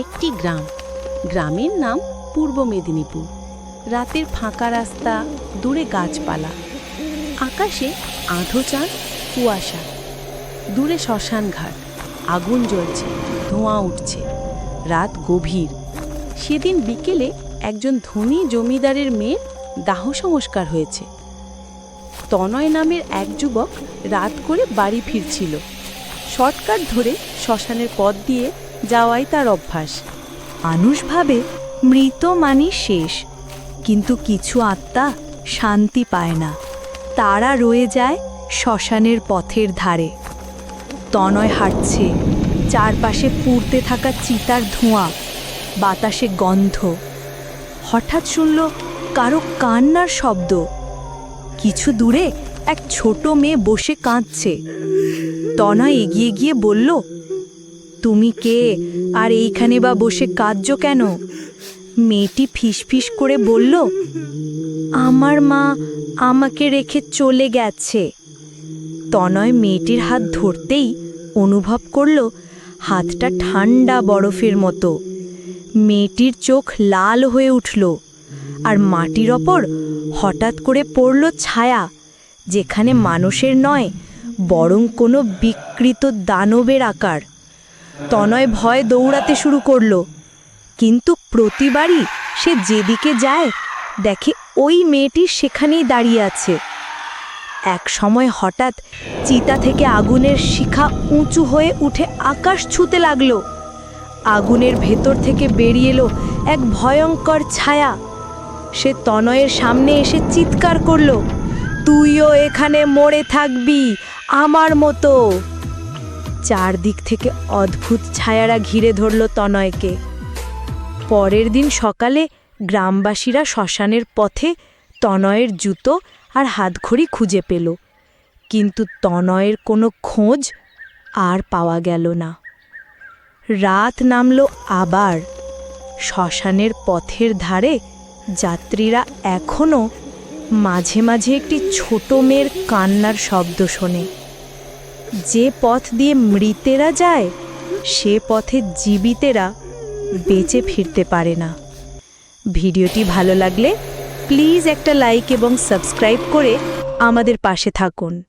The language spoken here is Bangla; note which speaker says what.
Speaker 1: একটি গ্রাম। গ্রামের নাম পূর্ব মেদিনীপুর। রাতের ফাঁকা রাস্তা, দূরে গাছপালা। আকাশে আধো চাঁদ, কুয়াশা। দূরে শ্মশান ঘাট। আগুন জ্বলছে, ধোঁয়া উঠছে। রাত গভীর। সেদিন বিকেলে একজন ধনী জমিদারের মেয়ের দাহ সংস্কার হয়েছে। তনয় নামের এক যুবক রাত করে বাড়ি ফিরছিল। শর্টকাট ধরে শ্মশানের পথ দিয়ে যাওয়াই তার অভ্যাস।
Speaker 2: মানুষ ভাবে মৃত মানি শেষ, কিন্তু কিছু আত্মা শান্তি পায় না। তারা রয়ে যায় শ্মশানের পথের ধারে। তনয় হাঁটছে, চারপাশে পুড়তে থাকা চিতার ধোঁয়া, বাতাসে গন্ধ। হঠাৎ শুনল কারও কান্নার শব্দ। কিছু দূরে এক ছোট মেয়ে বসে কাঁদছে। তনয় এগিয়ে গিয়ে বলল তুমি কে? আর এইখানে বা বসে কাঁদছ কেন? মেয়েটি ফিসফিস করে বলল, আমার মা আমাকে রেখে চলে গেছে। তনয় মেয়েটির হাত ধরতেই অনুভব করল, হাতটা ঠান্ডা বরফের মতো। মেয়েটির চোখ লাল হয়ে উঠল, আর মাটির ওপর হঠাৎ করে পড়ল ছায়া, যেখানে মানুষের নয়, বরং কোনো বিকৃত দানবের আকার। তনয় ভয় দৌড়াতে শুরু করল। কিন্তু প্রতিবারই সে যেদিকে যায়, দেখে ওই মেয়েটি সেখানেই দাঁড়িয়ে আছে। এক সময় হঠাৎ চিতা থেকে আগুনের শিখা উঁচু হয়ে উঠে আকাশ ছুতে লাগল। আগুনের ভেতর থেকে বেরিয়ে এলো এক ভয়ঙ্কর ছায়া। সে তনয়ের সামনে এসে চিৎকার করল, তুইও এখানে মরে থাকবি, আমার মতো। চারদিক থেকে অদ্ভুত ছায়ারা ঘিরে ধরল তনয়কে। পরের দিন সকালে গ্রামবাসীরা শ্মশানের পথে তনয়ের জুতো আর হাতঘড়ি খুঁজে পেল। কিন্তু তনয়ের কোনো খোঁজ আর পাওয়া গেল না। রাত নামল আবার। শ্মশানের পথের ধারে যাত্রীরা এখনও মাঝে মাঝে একটি ছোট মেয়ের কান্নার শব্দ শোনে। যে পথ দিয়ে মৃতেরা যায়, সে পথে জীবিতেরা বেঁচে ফিরতে পারে না। ভিডিওটি ভালো লাগলে প্লিজ একটা লাইক এবং সাবস্ক্রাইব করে আমাদের পাশে থাকুন।